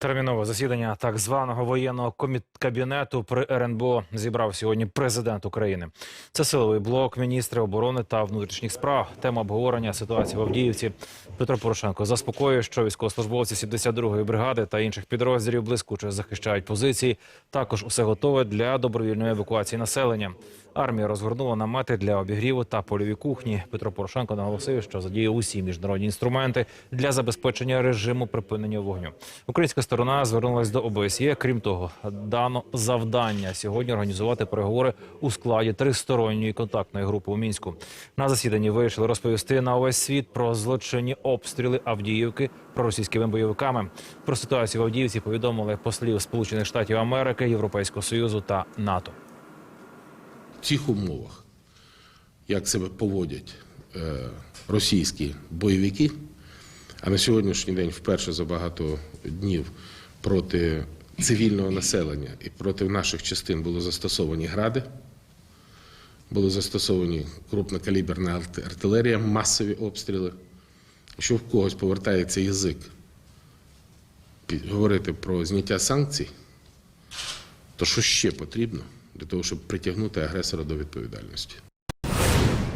Термінове засідання так званого воєнного кабінету при РНБО зібрав сьогодні президент України. Це силовий блок, міністри оборони та внутрішніх справ. Тема обговорення ситуації в Авдіївці. Петро Порошенко заспокоює, що військовослужбовці 72-ї бригади та інших підрозділів блискуче захищають позиції. Також усе готове для добровільної евакуації населення. Армія розгорнула намети для обігріву та польові кухні. Петро Порошенко наголосив, що задіє усі міжнародні інструменти для забезпечення режиму припинення вогню. Українська сторона звернулася до ОБСЄ. Крім того, дано завдання сьогодні організувати переговори у складі тристоронньої контактної групи у мінську. На засіданні вирішили розповісти на увесь світ про злочинні обстріли Авдіївки проросійськими бойовиками. Про ситуацію в Авдіївці повідомили послів Сполучених Штатів Америки, Європейського Союзу та НАТО. В цих умовах, як себе поводять е, російські бойовики, а на сьогоднішній день вперше за багато днів проти цивільного населення і проти наших частин були застосовані гради, були застосовані крупнокаліберна артилерія, масові обстріли. Якщо в когось повертається язик говорити про зняття санкцій, то що ще потрібно для того, щоб притягнути агресора до відповідальності?